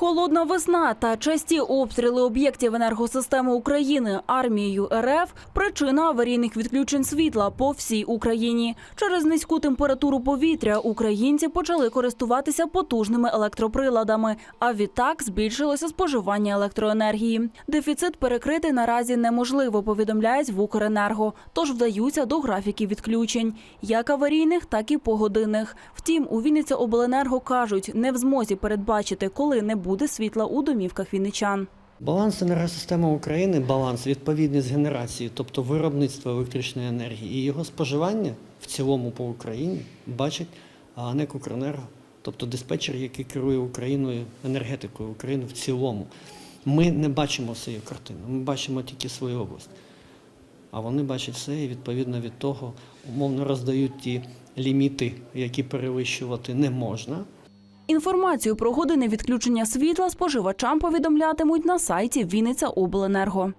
Холодна весна та часті обстріли об'єктів енергосистеми України армією РФ – причина аварійних відключень світла по всій Україні. Через низьку температуру повітря українці почали користуватися потужними електроприладами, а відтак збільшилося споживання електроенергії. Дефіцит перекрити наразі неможливо, повідомляють в Укренерго, тож вдаються до графіків відключень, як аварійних, так і погодинних. Втім, у Вінниця Обленерго кажуть, не в змозі передбачити, коли не буде світла у домівках вінничан. Баланс енергосистеми України, баланс відповідність генерації, тобто виробництва електричної енергії і його споживання в цілому по Україні бачить а, НЕК «Укренерго», тобто диспетчер, який керує Україною, енергетикою України в цілому. Ми не бачимо всієї картини, ми бачимо тільки свою область. А вони бачать все і відповідно від того умовно роздають ті ліміти, які перевищувати не можна. Інформацію про години відключення світла споживачам повідомлятимуть на сайті Вінниця Обленерго.